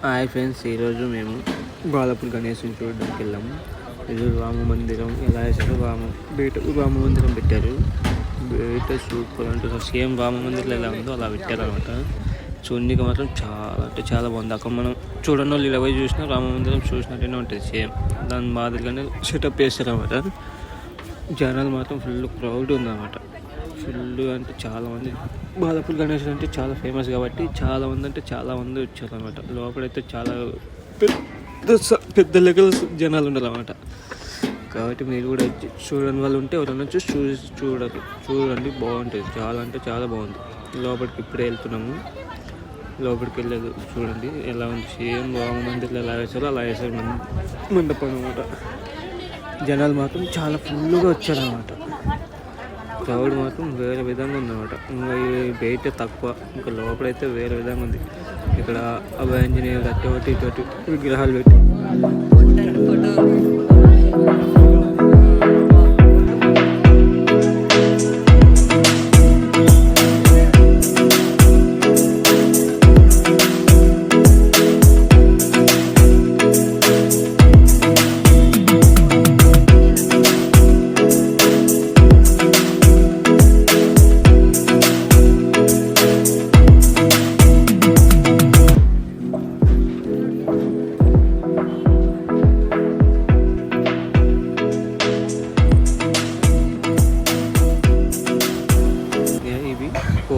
Hi friends ఈరోజు మేము బాలపూర్ గణేశుని చూడడానికి వెళ్ళాము. ఇది రామ మందిరం. ఎలా వేసారు రామ బయట రామ మందిరం పెట్టారు. బయట సూపర్ అంటే సేమ్ రామ మందిరం ఎలా ఉందో అలా పెట్టారు అనమాట చూడడానికి మాత్రం చాలా అంటే చాలా బాగుంది. అక్కడ మనం చూడని వాళ్ళు ఇలా పోయి చూసినా రామ మందిరం చూసినట్టేనే ఉంటుంది. సేమ్ దాని మాదిరిగానే సెటప్ చేస్తారు అనమాట జనాలు మాత్రం ఫుల్ క్రౌడ్ ఉందన్నమాట. ఫుల్ అంటే చాలామంది బాలపూర్ గణేష్ అంటే చాలా ఫేమస్ కాబట్టి చాలామంది అంటే చాలామంది వచ్చారు అనమాట లోపలైతే చాలా పెద్ద స- పెద్ద లెక్కల జనాలు ఉన్నారు అనమాట కాబట్టి మీరు కూడా చూడని వాళ్ళు ఉంటే ఎవరైనా చూసి చూసి చూడదు చూడండి బాగుంటుంది. చాలా అంటే చాలా బాగుంది. లోపలికి ఇప్పుడే వెళ్తున్నాము. లోపలికి వెళ్ళదు చూడండి. ఎలా ఉంది? సేమ్ రామ మందిర్లో ఎలా వేసారో అలా వేసారు మన మండపం అనమాట జనాలు మాత్రం చాలా ఫుల్గా వచ్చారనమాట క్రౌడ్ మాత్రం వేరే విధంగా ఉందన్నమాట. ఇంకా ఈ బయట తక్కువ ఇంకా లోపలైతే వేరే విధంగా ఉంది. ఇక్కడ అభయాంజనేయులు అటు ఒకటి ఇటు విగ్రహాలు పెట్టి.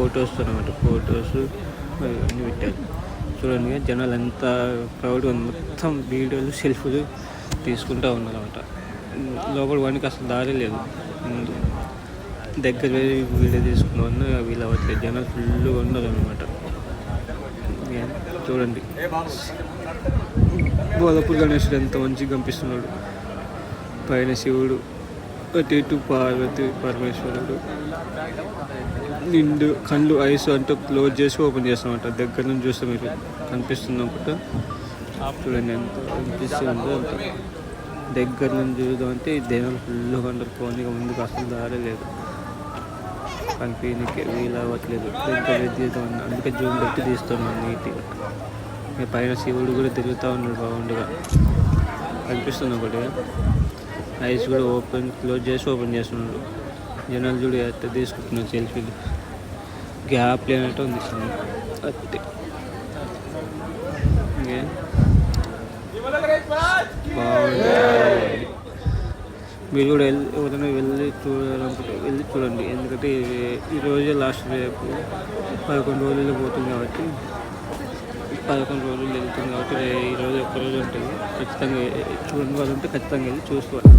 ఫొటోస్ అనమాట ఫొటోస్ అన్నీ పెట్టారు. చూడండి జనాలు ఎంత క్రౌడ్గా మొత్తం వీడియోలు సెల్ఫీలు తీసుకుంటూ ఉన్నారన్నమాట. లోపల వానికి అసలు దారి లేదు. ముందు దగ్గర వెళ్ళి వీడియో తీసుకున్న వీళ్ళు అవ్వట్లేదు జనాలు ఫుల్గా ఉన్నారు అనమాట చూడండి. గోదాపూర్ గణేశుడు ఎంత మంచిగా కనిపిస్తున్నాడు. పైన శివుడు. అటు ఇటు పార్వతి పరమేశ్వరుడు. నిండు కళ్ళు ఐస్ అంటూ క్లోజ్ చేసి ఓపెన్ చేస్తామంట. దగ్గర నుంచి చూస్తే మీరు కనిపిస్తుంది అనుకుంటా. చూడండి ఎంత కనిపిస్తుందో. అంత దగ్గర నుంచి చూద్దాం అంటే ఈ దేనాలు ఫుల్గా ఉండరు పోనీగా ముందుకు అసలు దారే లేదు. కనిపించడానికి వీలు అవ్వట్లేదు. దగ్గర తీద్దాం అందుకే జూమ్ పెట్టి తీస్తున్నాను నీట్గా పైన శివుడు కూడా తిరుగుతూ ఉన్నాడు బాగుండగా. కనిపిస్తుంది ఒకటి. ఐస్ కూడా ఓపెన్ క్లోజ్ చేసి ఓపెన్ చేస్తున్నాడు. జనాలు చూడు ఎత్త తీసుకుంటున్నాడు సెల్ఫీలు. గ్యాప్ లేనట్టు ఉంది అత్తే బాగుంది. మీరు కూడా వెళ్ళి ఎవరైనా వెళ్ళి చూడాలనుకుంటే వెళ్ళి చూడండి. ఎందుకంటే ఈరోజే ఈ రోజే లాస్ట్ రేపు పదకొండు రోజులు పోతుంది కాబట్టి. పదకొండు రోజులు వెళ్తుంది కాబట్టి ఈ రోజు ఒక్క రోజు ఉంటుంది. ఖచ్చితంగా చూడని వాళ్ళు ఉంటే ఖచ్చితంగా వెళ్ళి చూసుకోవాలి.